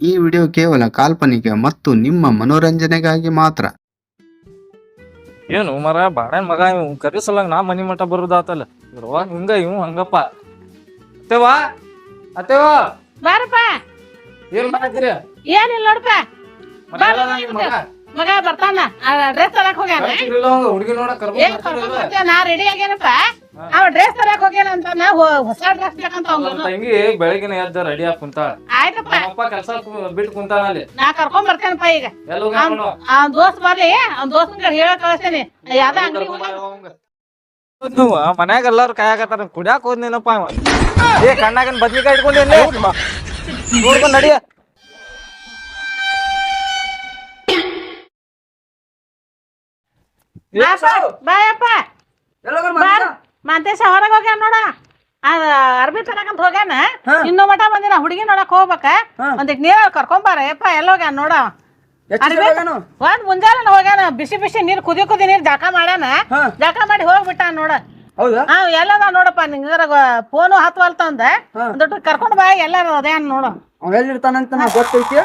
ಈ ವಿಡಿಯೋ ಕೇವಲ ಕಾಲ್ಪನಿಕ ಮತ್ತು ನಿಮ್ಮ ಮನೋರಂಜನೆಗಾಗಿ ಮಾತ್ರ. ಏನು ಮರ ಬಾಡ ಮಗ ಇವ್ ಕರಿ ನಾ ಮನಿ ಮಠ ಬರುದಾತಲ್ಲ. ಹಿಂಗ ಇವ್ ಹಂಗಪ್ಪ. ಅತ್ತೇವಾ ಅತ್ತೇವಾ ಬಾರಪ್ಪ. ಏನ್ ಮಾಡ್ತೀರಿ? ಏನಿಲ್ಲ ನೋಡಪ್ಪ. ಮಗ? ಮಗ ಬರ್ತಾನ? ಡ್ರೆಸ್ ತರಕ್ ಹೋಗ್ಯಾನ? ಹುಡುಗಿ ನೋಡಕ್ ಏನ್ ಕರ್ಕೊಂಡ್ ಬರ್ತೀಯ? ನಾ ರೆಡಿ ಆಗ್ಯಾನಪ್ಪ. ಅವ ಡ್ರೆಸ್ ತರಕ್ ಹೋಗ್ಯಾನ ಅಂತ ನಾ ಹೊಸ ಡ್ರೆಸ್ ಬೇಕಂತ ಅವ್ನು. ತಂಗಿ ಬೆಳಗಿನ ಎದ್ದ ರೆಡಿ ಆಗಿ ಕುಂತ ಆಯ್ತಪ್ಪ. ನಮ್ಮಪ್ಪ ಕೆಲಸ ಬಿಟ್ಟು ಕುಂತಾನ ಅಲ್ಲಿ. ನಾ ಕರ್ಕೊಂಡ್ ಬರ್ತೇನಪ್ಪ ಈಗ. ಎಲ್ಲ ಹೋಗ್ಯಾನ ಅವ್ನ ದೋಸ್ತ್ ಬರ್ಲಿ. ಅವ್ನ ದೋಸ್ತನ್ ಕಡೆ ಹೇಳಕ್ ಕಳಿಸ್ತೇನೆ. ಯಾವ್ದ ಅಂಗಡಿ ನೀವು ಮನ್ಯಾಗ ಎಲ್ಲಾರು ಕಾಯಕತ್ತಾರ. ಕುಡ್ಯಾಕ ಹೋದ್ನೇನಪ್ಪ ಅವ ಏ ಕಣ್ಣಾಗನ್ ಬದ್ನಿಕಾಯಿ ಇಟ್ಕೊಂಡೇನೆ ನೋಡ್ಕೊಂಡ್ ನಡಿಯ ಬಾಯಪ್ಪ ಹೊರಗೆ ಹೋಗ್ಯಾನ ನೋಡ. ಅರ್ಬಿ ತರಕಂತ ಹೋಗ್ಯಾನ. ಇನ್ನೂ ಮಠ ಬಂದಿನ ಹುಡುಗಿ ನೋಡಕ್ ಹೋಗ್ಬೇಕ. ಒಂದಿಟ್ ನೀರ್ ಕರ್ಕೊಂಬಾರ. ಯಪ್ಪ ಎಲ್ಲ ಹೋಗ್ಯಾನ ನೋಡ. ಒಂದ್ ಮುಂಜಾನೆ ಹೋಗ್ಯಾನ. ಬಿಸಿ ಬಿಸಿ ನೀರ್ ಕುದಿ ಕುದಿ ನೀರ್ ಜಾಕ ಮಾಡ್ಯಾನ. ಜಾಕ ಮಾಡಿ ಹೋಗ್ಬಿಟ್ಟ ನೋಡ. ಹಾ ಎಲ್ಲದ ನೋಡಪ್ಪ ನಿಂಗರ ಫೋನು ಹತ್ವಲ್ತಂದ ದೊಡ್ಡ ಕರ್ಕೊಂಡ್ ಬಾ ಎಲ್ಲಾರ ಅದೇ ನೋಡು. ಗೊತ್ತೈತಿ?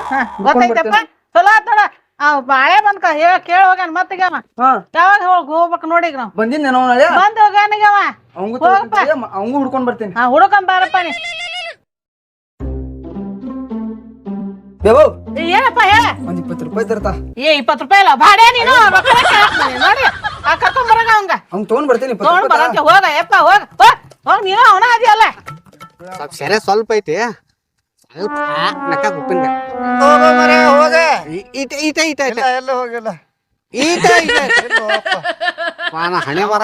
ಗೊತ್ತೈತಪ್ಪ. ಚಲೋ ಆತ್ ನೋಡ. ಅವ್ ಬಾಳೆ ಬಂದ್ ಹೇಳ ಕೇಳ ಹೋಗ್ಯಾನ ಮತ್ತೀಗ ಅವ. ಹಾ. ಯಾವಾಗ ಹೋಗ್ ಹೋಗ್ಬೇಕು ನೋಡಿಗ ನಾವು. ಬಂದಿನ ಏನೋ ನಾಳೆ ಬಂದ್ ಹೋಗ್ಯಾನಿಗ ಅವ. ಅವಂಗೂ ಹೋಗಪ್ಪ. ಅವಂಗೂ ಹುಡ್ಕೊಂಡ್ ಬರ್ತೀನಿ. ಹಾ ಹುಡುಕಂಬ ಬಾರಪ್ಪ ನೀ. ಬೇಬು ಏ, ಏನಪ್ಪ ಹೇಳ. ಒಂದ್ ಇಪ್ಪತ್ತು ರೂಪಾಯಿ ತರ್ತಾ. ಏ ಇಪ್ಪತ್ ರೂಪಾಯಿ ಇಲ್ಲ ಬಾಡೆ ನೀನು ರೊಕ್ಕ ಕೇಳಾಕ್ ಬಂದಿ. ನೋಡಿ. ಆ ಕರ್ಕೊಂಡ್ ಬರೋಗ ಅವಂಗ. ಅವ್ನ್ ತಗೊಂಡ್ ಬರ್ತೀನಿ ಇಪ್ಪತ್ತು ತಗೊಂಡ್ ರೂಪಾಯಿ ಬರಂತೆ ಹೋಗ ಯಪ್ಪ ಹೋಗ ಹೋಗ್. ಹೋಗ್ ನೀನು ಅವನ ಅದಿಯಲ್ಲ ಸ್ವಲ್ಪ ಸೆರೆ ಸ್ವಲ್ಪ ಐತಿ. ನಕ್ಕ ಉಪ್ಪಿನ ಹೋಗ. ಈಟ ಈಟ ಈಟ ಈಟ ಎಲ್ಲ ಹೋಗಿಲ್ಲ. ಈಟ ಈಟ ಪಾನ ಹಣೆ ಬರ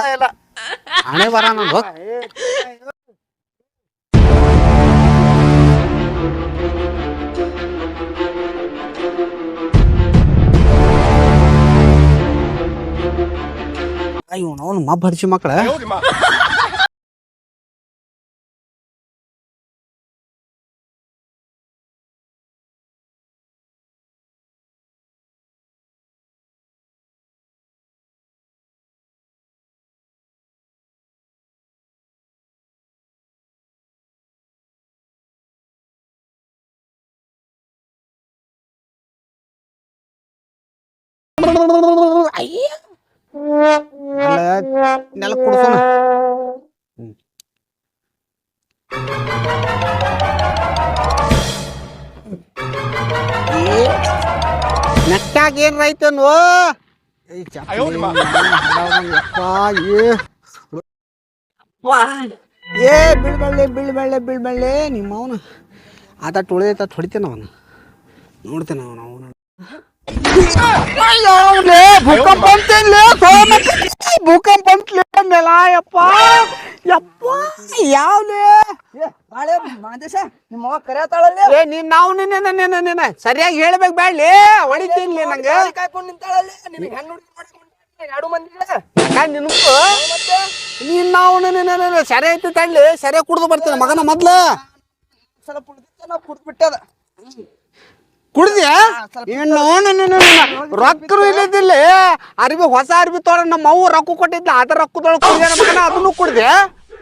ಹಣೆ ಬರ ನಂದು ಹೋಗ್. ಅಯ್ಯೋ ಅವನು ಮಬ್ಬ ಹರಿಸಿ ಮಕ್ಕಳ. ಅಲ್ಲ ನೆಲ ಕುಡ್ಸೋಣ. ನೆಟ್ಟಾಗ ಏನ್ ರೈತನು ಏ. ಬಿಳ್ಬಳ್ಳಿ ನಿಮ್ಮವನು ಬೀಳ್ಬಳ್ಳೆ ಬೀಳ್ಬಳ್ಳೆ ಬೀಳ್ಬಳ್ಳೆ. ನಿಮ್ಮ ಅವನು ಆತ ತುಳಿದ ಹೊಡಿತೇನೆ ಅವನು. ನೋಡ್ತೇನೆ ಅವನು ಅವನು. ಭೂಕಂಪ ಸೋಮಕ್ಕೆ ಭೂಕಂಪ ಅಂತಲೇ ಯಪ್ಪ ಯಪ್ಪ ಏ, ನೀನ್ ನಾವು ನಿನ್ನ ನಿನ್ನ ಸರಿಯಾಗಿ ಹೇಳ್ಬೇಕು ಬ್ಯಾಡ್ಲಿ. ಹೊಡಿತೀನಿ ನಂಗೆ. ಕಾಯ್ಕೊಂಡು ನಿನಗೂ ನೀನ್ ನಾವು ಸರಿ ಐತಿ ತಳ್ಳಿ ಸರಿಯಾಗಿ ಕುಡ್ದು ಬರ್ತೀನಿ ಮಗನ ಮೊದ್ಲು. ಸಲ ಕುಡ್ದು ಬಿಟ್ಟದ ಕುಡ್ದ್ಯಾ? ಇನ್ನು ರೊಕ್ಕರು ಇಲ್ಲದಿಲ್ಲ. ಅರ್ಬಿ ಹೊಸ ಅರ್ಬಿ ತೊಗೊಂಡ ನಮ್ಮ ಅವ್ವ ರೊಕ್ಕ ಕೊಟ್ಟಿದ್ಲ ಅದ ರೊಕ್ಕದೊಳಗೆ ಕುಡ್ದೇನ ಮಗನ? ಅದನ್ನು ಕುಡ್ದೆ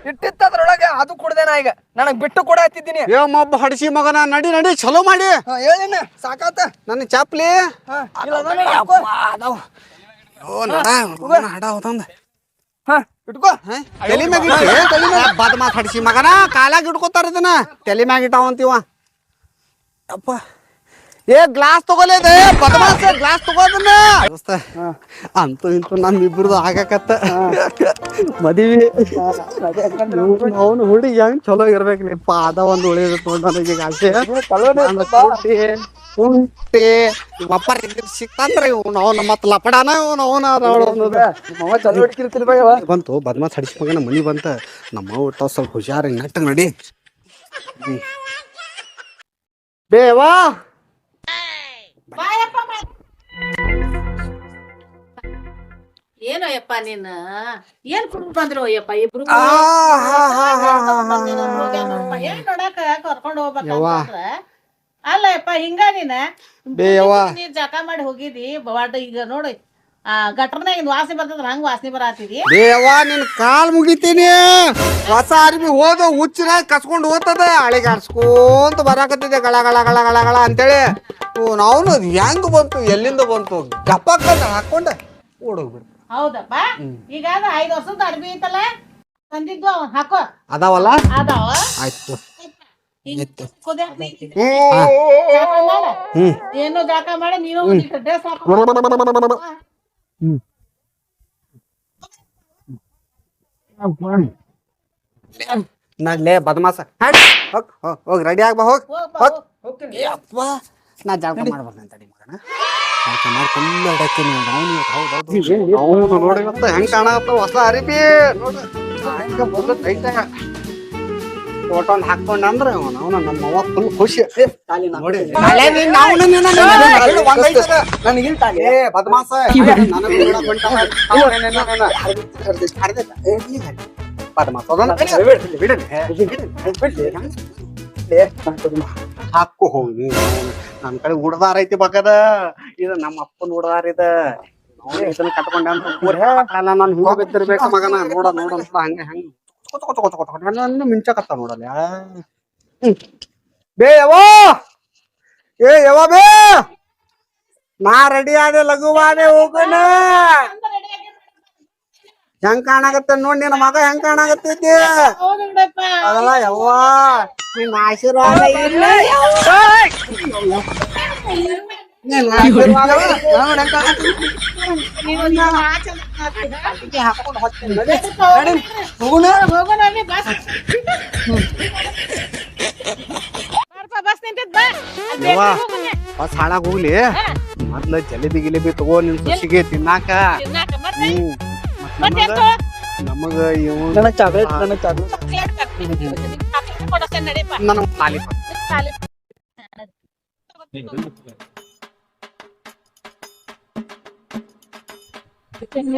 ಇಟ್ಟಿತ್ತು ಅದ್ರೊಳಗೆ ಅದು ಕುಡ್ದೆ ನಾ ಈಗ. ನನಗ್ ಬಿಟ್ಟು ಕೂಡ ಹತ್ತಿದ್ದೀನಿ ಏ ಮಬ್ಬ ಹಡಿಸಿ ಮಗನ ನಡಿ ನಡಿ ಚಲೋ ಮಾಡಿ. ಹೇಳಿನ ಸಾಕಾತ? ನನ್ನ ಚಾಪ್ಲಿ ತಲೆ ಮ್ಯಾಗ ಬದ್ ಮಾತ್ ಹಡಿಸಿ ಮಗನ ಕಾಲಾಗ ಇಟ್ಕೋತಾರ ಇದನ್ನ. ತಲೆ ಮ್ಯಾಗ ಇಟ್ಟಾವಂತೀವ ಅಪ್ಪ ಏ ಗ್ಲಾಸ್ ತಗೋಲೇದೆ ಬದಮಾಸ ಗ್ಲಾಸ್ ತಗೋದನ್ನ ದೋಸ್ತ ಅಂತೂ ಇಂತೂ ನಮ್ಮಿಬ್ರದ್ದು ಆಗಕತ್ತ. ಮದಿವಿ. ಅವನು ಹುಡುಗಿ ಹೆಂಗ್ ಚಲೋ ಇರ್ಬೇಕು ನೀ? ಪಾದ ಒಂದು ಉಳಿದ ನನಗೆ ಈಗ ಆಸೆ. ಕುಂಟಿ ಕುಂಟಿ. ಸಿಕ್ತಂದ್ರೆ ಇವ್ನು ಅವ್ನ ಮತ್ತ ಲಪಡಾನ ಅವ್ನು ಅವನ ಯವ್ವ. ಬಂತು ಬದಮಾಸ್ ಹಡಿಸಿ ಮಗನ ಮನಿ ಬಂತ. ನಮ್ಮ ಊಟ ಸ್ವಲ್ಪ ಹುಷಾರ ನಟ್ಟ ನಡಿ. ಬೇವಾ ಬಾಯಪ್ಪ ಬಾ. ಏನೋ ಯಪ್ಪ ನೀನ್? ಏನ್ ಕುಡ್ ಬಂದ್ರು ಅಯ್ಯಪ್ಪ ಇಬ್ರು ಆ, ಹಾ, ಹಾ, ಹಾ, ಹಾ, ಹಾ, ಏನ್ ನೋಡಾಕ ಕರ್ಕೊಂಡ್. ಹೋಗ್ಬೇಕಂದ್ರ ಅಲ್ಲ ಯಪ್ಪ ಹಿಂಗ ನೀನ? ಯವ್ವ. ಜಕ ಮಾಡಿ ಹೋಗಿದಿ. ಬಾಡ ಈಗ ನೋಡಿ ಗಟ್ರನಾಗ ವಾಸನೆ ಬರ್ತದ್ರ ಹಂಗ ವಾಸನೆ ಬರತ್ತಿದಿ ದೇವ ನಿನ್ ಕಾಲ್ ಮುಗಿತೀನಿ. ಹೊಸ ಅರ್ಬಿ ಹೋದ ಹುಚ್ಚರ ಕಸ್ಕೊಂಡು ಹೋಗ್ತದ. ಅಳಿಗಾಡ್ಸ್ಕೊಂತ ಬರಾಕತ್ತಿದೆ ಗಳ ಗಳ ಗಳ ಗಳ ಗಳ ಅಂತೇಳಿ. ನಾವು ಅದು ಹೆಂಗ್ ಬಂತು ಎಲ್ಲಿಂದ ಬಂತು ಗಪ್ಪಕ್ಕ ಹಾಕೊಂಡೆ ಓಡೋಗ್ಬಿಡ್ತು. ಹೌದಪ್ಪ ಈಗ ಅದ ಐದ್ ವರ್ಷದ ಅರ್ಬಿ ಐತಲ್ಲ ತಂದಿದ್ದು ಹಾಕೋ. ಅದಾವಲ್ಲ? ಅದಾವ. ಆಯ್ತು. ಏನು ಜಾಕ ಮಾಡಿ ನೀನು ಒಂದಿಷ್ಟು ಡ್ರೆಸ್ ಹಾಕೋ. ನಡ್ಲೇ ಬದಮಾಸ. ಹೋಗಿ ಹೋಗ್ ಹೋಗ್ ಹೋಗ್ ರೆಡಿ ಆಗ್ಬಾ ಹೋಗ್. ಅಪ್ಪ ಹೋಗ್. ಹೋಗ್. ನಾ ಜಳಕ ಮಾಡ್ಬಾರ್ದು ಅಂತ ಮಗನ ಜಳಕ ತುಂಬ ನೋಡಿ ಹೌದು ನೋಡಿ ಹೆಂಗೆ ಕಾಣತ್ತ ಹೊಸ ಅರಿಪಿ ನೋಡಿ ಹೆಂಗೆ ಹಾಕ್ಕೊಂಡ ಅಂದ್ರೆ ಅವನು ಅವನ ನಮ್ಮ ಅವ್ವ ಫುಲ್ ಖುಷಿ ನೋಡಿ ನನಗಿಲ್ ತಾಲಿ ಏ ಬದಮಾಸ ಬದಮಾಸ ಬಿಡಲಿ ಬಿಡಲಿ ಬಿಡಲಿ ಹಾಕು ಹೋಗಿ ನನ್ ಕಡೆ ಉಡ್ದಾರ ಐತಿ ಬಕದ. ಇದು ನಮ್ಮ ಅಪ್ಪನ ಉಡ್ದಾರ ಇದ. ಇದನ್ನ ಕಟ್ಕೊಂಡೆ ಅಂತ ಊರ್ ನಾನು ಹಿಂಗ ಬಿದ್ದಿರ್ಬೇಕು ಮಗನ ನೋಡ ನೋಡ ನೋಡ ಹಂಗ ಹಂಗ. ಕೊತ ಕೊತ ಕೊತ ಕೊತ ಕೊತ. ನನ್ನ ಮಿಂಚಕತ್ತ ನೋಡಲ್ಲ ಬೇ ಏ ಯವ್ವ ಬೇ! ನಾ ರೆಡಿ ಆದೆ ಲಘುವಾನೆ ಹೋಗೋಣ. ಹೆಂಗ್ ಕಾಣಾಗತ್ತ ನೋಡ್ ನಿನ್ನ ಮಗ ಹೆಂಗ್ ಕಾಣಾಗತ್ತೈತಿ ಅದಲ್ಲ ಯವ್ವ ನಿನ್ನ ಆಶೀರ್ವಾದ ಇಲ್ಲ. ಬಸ್ ಹಾಳಾಗ ಹೋಗ್ಲಿ ಮೊದ್ಲ ಜಲೇಬಿ ಗಿಲೇಬಿ ತಗೋ ನಿನ್ ಖುಷಿಗೆ ತಿನ್ನಾಕ ನಮಗ ಇವ್ ಚಾಕ್ಲೇಟ್ ನನಗ್ ಚಾಕ್ಲೇಟ್ ನನಗ್ ಖಾಲಿ ಬೇಕಾಗಿ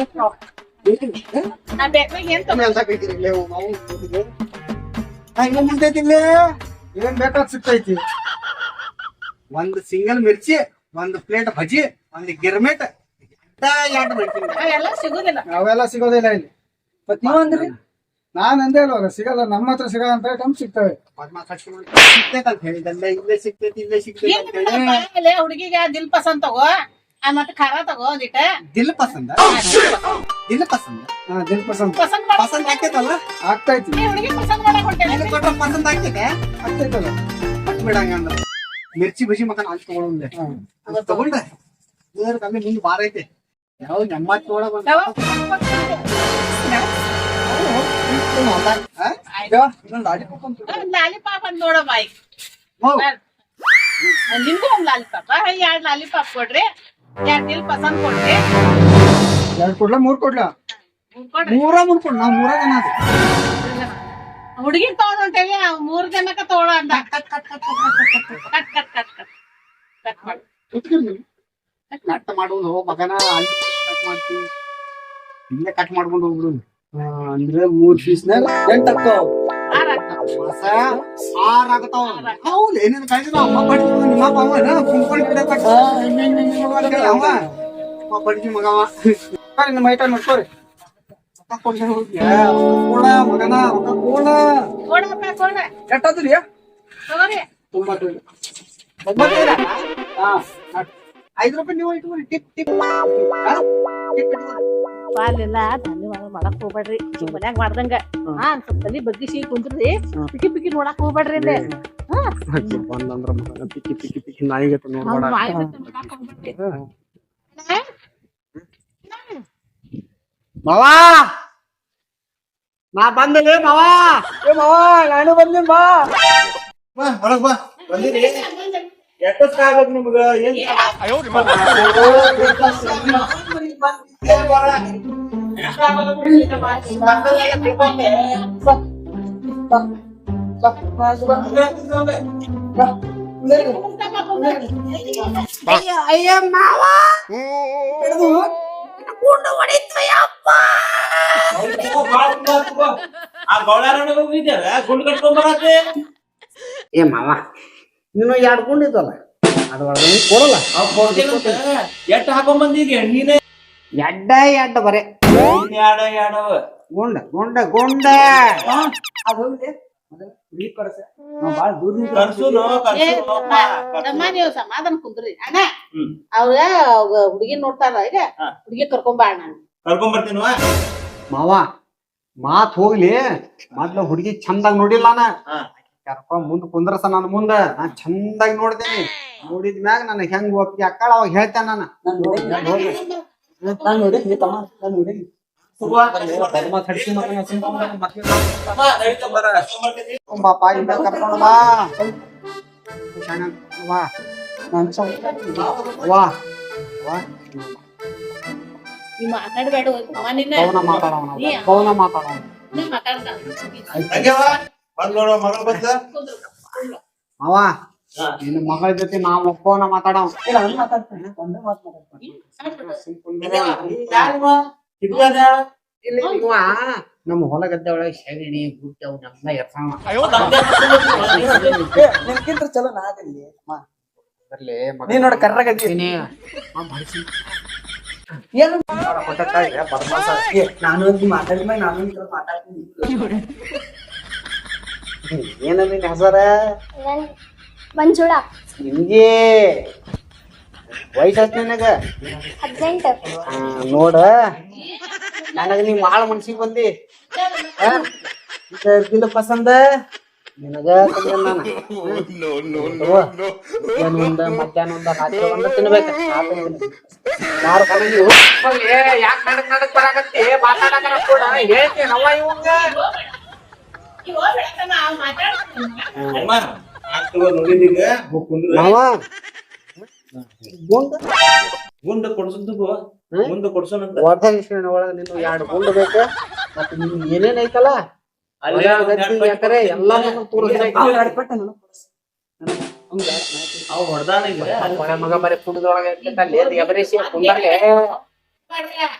ಏನ್ ತಗೋ- ಹೆಂಗ ಮುಂದೈತಿಲ್ಲೇ ಏನ್ ಬೇಕಾದ್ ಸಿಗ್ತೈತಿ ಒಂದ್ ಸಿಂಗಲ್ ಮಿರ್ಚಿ ಒಂದ್ ಪ್ಲೇಟ್ ಭಜಿ ಒಂದ್ ಗಿರ್ಮೆಟ್. ಅವೆಲ್ಲ ಸಿಗೋದಿಲ್ಲ. ಅವೆಲ್ಲ ಸಿಗೋದಿಲ್ಲ ಇಲ್ಲಿ. ಮತ್ ನೀವ್ ಅಂದ್ರಿ? ನಾನ್ ಅಂದೇ ಅಲ್ವಾಗ ಸಿಗಲ್ಲ ನಮ್ಮ ಹತ್ರ ಸಿಗಲ್ಲ ಅಂತ ಟೈಮ್ ಸಿಗ್ತವೆ. ಅಂತ ಹೇಳಿದಲ್ಲ ಇಲ್ಲೇ ಸಿಗ್ತೈತಿ ಇಲ್ಲೇ ಸಿಗ್ತೈತಿ ಹುಡುಗಿಗೆ ದಿಲ್ ಪಸಂದ್ ತಗೋ. ಆ ಮತ್ತೆ ಖಾರ ತಗೋ ಒಂದಿಟ ದಿಲ್ ಪಸಂದ. ದಿಲ್ ಪಸಂದ. ಹಾ ದಿಲ್ ಪಸಂದ. ಪಸಂದ್ ಮಾಡ. ಪಸಂದ್ ಆಗ್ತೈತಲ್ಲ ಆಗ್ತೈತಿ ನೀ ಹುಡುಗಿ ಪಸಂದ್ ಮಾಡಕ್ ಹೊಂಟೇನೆ ನಿನಗ್ ಕೊಟ್ಟ ಪಸಂದ್ ಆಗ್ತೈತೆ? ಆಗ್ತೈತಲ್ಲ. ಬಿಡಂಗ ಅಂದ್ರ ಮಿರ್ಚಿ ಬಜಿ ಮಕನ್ ಅಲ್ಲಿ ತಗೊಳ್ಳೆ ಅದು ತಗೊಂಡೆ. ಇದ್ರ ಕಮ್ಮಿ ನಿಂದು ಬಾರ ಐತೆ. ಯಾವ ಎಂಬತ್ತು ಒಳಗ ಬಂದ ಲಾಲಿಪಾಪ್ ಅಂತ ನೋಡ ಬಾಯಿ. ನಿಮ್ಗೂ ಒಂದ್ ಲಾಲಿಪಾಪ್ ಎರಡ್ ಲಾಲಿಪಾಪ್ ಕೊಡ್ರಿ. ಎರಡ್ ದಿಲ್ ಪಸಂದ್ ಕೊಡ್ರಿ ಎರಡು ಕೊಡ್ಲಾ ಮೂರ್ ಕೊಡ್ಲಾ ಕೊಡ್ರಿ ಮೂರ ಕೊಡ್ ನಾವ್ ಮೂರ ಜನ ಅದೇ. ಹುಡುಗಿ ತಗೊಂಡ್ ಹೊಂಟೇವಿ ಆ ಮೂರ್ ಜನಕ್ಕ ತಗೊಳ ಅಂದ cut cut cut cut cut cut cut cut cut ಮಾಡಿ ಕಟ್ ಮಾಡೋದು ಮಗನ ಕಟ್ ಮಾಡ್ತೀವಿ ಇಲ್ಲೇ ಕಟ್ ಮಾಡ್ಕೊಂಡು ಹೋಗ್ಬಿಡು ಅಂದ್ರೆ ಮೂರ್ ಪೀಸ್ ಎಂಟ್ ಆರ್ ಕಳಸ ಆರ್ ಆಗತಾವ ಹೌದು ನಿನ್ನ ಕೈಗೆ ಬಡ್ಜಿ ನಿಮ್ಮ ಅವ ಏನ? ಕುಂಕೊಂಡು ಬಿಡಕಟ್ಟ ಅವ. ಅಮ್ಮ ಬಡ್ಜಿ ಮಗವ ಸರಿ ನಿಮ್ಮ ಐಟ ನೋಡ್ಕೋರಿ. ಕೋಣ ಮಗನ ಕೋಣ ತುಂಬಾ ಹಾ ಐದು ರೂಪಾಯಿ ನೀವು ಇಟ್ಕೊರಿ ಟಿಪ್ ಟಿಪ್. ಪಾಲಿಲ್ಲ ಧನ್ಯವಾದ ಮಾಡಕ್ ಹೋಗ್ಬೇಡ್ರಿ. ಮನ್ಯಾಗ ಮಾಡ್ದಂಗ. ಹಾ ಸ್ವಲ್ಪ ತಲಿ ಬಗ್ಗಿಸಿ ಕುಂತ್ರಿ ಪಿಕಿ ಪಿಕಿ ನೋಡಕ್ ಹೋಗ್ಬೇಡ್ರಿ ಇಲ್ಲಿ. ಬಂದಂದ್ರ. ಮಾವಾ! ನಾ ಬಂದಲೇ ಮಾವಾ. ಏ ಮಾವ ನಾನು ಬಂದಿನ್ ಬಾ. ಬಾ ಹೊರಗ್ ಬಾ. ಬಂದಿರಿ Ya terus kagak nih begal ya. Iya. Ayo di mana? Ayo oh. ah, di mana? Ayo di mana? Ayo di mana? Ayo di ya kan iya, mama ನೀನು ಎರಡು ಗುಂಡಿದ್ದಲ್ಲ ಅದು ಒಳಗೆ ಕೊಡಲ್ಲ. ಎಟ್ಟ ಹಾಕೊಂಡ್ ಬಂದಿದ್ಯ ನೀನೇ ಎಡ್ಡ ಎಡ್ಡ ಬರೇ. ಯಾಡ ಯಾಡವ ಗುಂಡ ಗುಂಡ ಗುಂಡ. ಅದು ನೀವು ಸಮಾಧಾನ ಕುಂದ್ರಿ. ಅಣ್ಣ. ಅವ್ರ ಹುಡುಗಿ ನೋಡ್ತಾರ ಈಗ. ಹುಡುಗಿ ಕರ್ಕೊಂಬಾ ಅಣ್ಣ. ಕರ್ಕೊಂಡ್ ಬರ್ತೀನವ ಮಾವ ಮಾತ್ ಹೋಗ್ಲಿ. ಮೊದ್ಲ ಹುಡುಗಿ ಚಂದಾಗ ನೋಡಿಲ್ಲ ನಾ ಹಾ. ಕರ್ಕೊಂಡ್ ಮುಂದ್ ಕುಂದ್ರಸ ನನ್ ಮುಂದ? ನಾ ಚಂದಾಗಿ ನೋಡ್ತೇನಿ ನೋಡಿದ ಮ್ಯಾಗ ನನ್ ಹೆಂಗ್ ಒಪ್ಪಿಗೆ ಅಕ್ಕಳ ಅವಾಗ ಹೇಳ್ತೇನೆ ನಾನು? ನಾನ್ ನೋಡಿ ನಾನ್ ನೋಡಿ ನಾನ್ ನೋಡಿ ನೀ ತಮ್ಮ ನಾನ್ ನೋಡಿ ಬಾಪ ಇಲ್ಲ ಕರ್ಕೊಂಡು ಬಾ. ನಾನ್ ವಾ ವಾ ಮಾತಾಡ್ಬೇಡ ನಿನ್ನ ಪವನ ಮಾತಾಡೋಣ. ಪವನ ಮಾತಾಡೋಣ. ನೀ ಬಂದ್ ಮಗಳು ಬಂದ? ಅವ. ನಿನ್ನ ಮಗಳ ಜೊತೆ ನಾವು ಒಪ್ಪವನ ಮಾತಾಡೋ ಇಲ್ಲ ಅವ್ನು ಮಾತಾಡ್ತಾನೆ. ಒಂದೇ ಮಾತು ಮಾತಾಡ್ತಾನೆ ಇಲ್ಲಿ ಇವ ನಮ್ಮ ಹೊಲ ಗದ್ದೆ ಒಳಗೆ ಶಗಣಿ ಗುಡ್ಡ ಅವನ್ನೆಲ್ಲ ಎರ್ಸಾವ ನಿನ್ಕಿಂತ ಚಲೋ ನಾದಲ್ಲಿ ಮಗ. ನೀನ್ ನೋಡ ಬಡ್ಸಿ. ಏನು? ನಾನು ಒಂದು ಮಾತಾಡಿದ ಮ್ಯಾಗ ನಾನು ಒಂದ್ ಸ್ವಲ್ಪ ಮಾತಾಡ್ತೀನಿ. ಏನ ನಿನ್ನ ಹೆಸರ? ಮಂಜುಳ. ನಿಮ್ಗೆ ವಯಸ್ಸು ನಿನಗ? ಹದಿನೆಂಟು. ನೋಡ. ನನಗ ನೀ ಭಾಳ ಮನ್ಸಿಗೆ ಬಂದಿ. ಪಸಂದ? ನಿನಗ ನಾನು. ಮಧ್ಯಾಹ್ನ ಒಂದ ಮಧ್ಯಾಹ್ನ ಒಂದ ರಾತ್ರಿ ಒಂದ ತಿನ್ಬೇಕು. ಯಾರು ಕಣಗಿ ಯಾಕೆ ನಡಕ್ ನಡಕ್ ಬರಾಕತ್ತಿ? ಮಾತಾಡಕರ ಕೂಡ? ಹೇಳ್ತೀನಿ ನವ್ವ ಇವಂಗ? ಗುಂಡ. ಒಳಗ ನಿನ್ನ ಎರಡು ಗುಂಡ ಬೇಕ. ಮತ್ತೆ ನಿನ್ ಏನೇನ್ ಐತಲ್ಲ? ಗದ್ದೆ ಎಲ್ಲಾನು ಮಗ ಬರೀ ಕುಡಿದೊಳಗೆ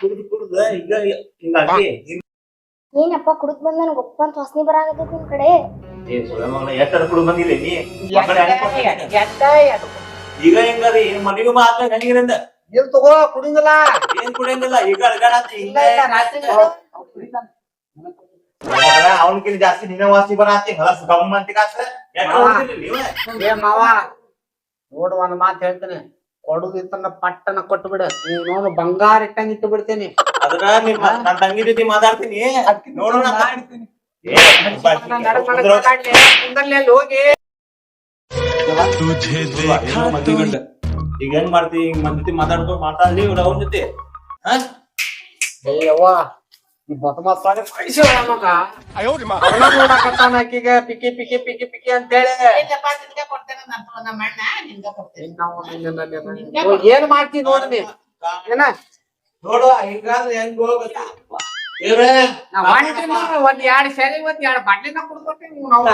ಕುಡ್ದು ಕುಡ್ದ ಈಗ ಹಿಂಗಾಗಿ ಏನಪ್ಪ ಕುಡಕ್ ಬಂದ್ ನನ್ಗೆ ಒಪ್ಪಂತ ವಾಸನೆ ಬರಾಕತ್ತೈತಿ ನಿಮ್ ಕಡೆ? ಏ ಕುಡ್ ಬಂದಿಲ್ಲ ನೀ. ಈಗ ಹೆಂಗರಿ ಮನೆಗೂ ಮಾತ್ರ ಹೆಂಗಿರಂದ ನೀವ್ ತಗೋ ಕುಡಿಂಗಿಲ್ಲ ಏನ್ ಕುಡಿಯಂಗಿಲ್ಲ ಈಗ ಅಲ್ಗಾಡತ್ತಿ ಇಲ್ಲ ಹಿಂಗ ಇಲ್ಲ ರಾತ್ರಿ ಅವನಕಿನ ಜಾಸ್ತಿ ನಿನ್ನ ವಾಸಿ ಬರತ್ತಿ ಹಲಸ್ ಗಮ್ ಅಂತ ಏ ಮಾವ ನೋಡು ಒಂದ್ ಮಾತು ಹೇಳ್ತೇನೆ. ಕೊಡುದಿತ್ತಂದ್ರ ಪಟ್ಟನ ಕೊಟ್ಟು ಬಿಡ ನೀವು ನೋಡು ಬಂಗಾರ ಇಟ್ಟಂಗ್ ಇಟ್ಟು ಬಿಡ್ತೇನೆ. ಅದನ್ನ ನಿಮ್ಮ ನನ್ನ ತಂಗಿ ಜೊತೆ ಮಾತಾಡ್ತೀನಿ. ನೋಡೋಣ. ಈಗ ಏನ್ ಮಾಡ್ತಿ? ಹಿಂಗ್ ಮಂದಿ ಜೊತೆ ಮಾತಾಡ್ಕೊಂಡು ಮಾತಾಡ್ಲಿ ಇವ್ರ ಅವ್ರ ಜೊತೆ. ಆಕಿಗೆ. ಪಿಕಿ ಪಿಕಿ ಪಿಕಿ ಪಿಕಿ ಅಂತೇಳಿ. ಏನ್ ಮಾಡ್ತಿ ನೋಡ್ರಿ ಏನ? ನೋಡು ಹಿಂಗಾದ್ರೆ ಹೆಂಗ್ ಹೋಗುತ್ತಾ ಇವ್ರೇ ಒಂದ್ ಎರಡ್ ಸರಿ ಒಂದ್ ಎರಡ್ ಬಾಟ್ಲಿನ ಕುಡ್ಕೊಟ್ಟೆ ನಾವು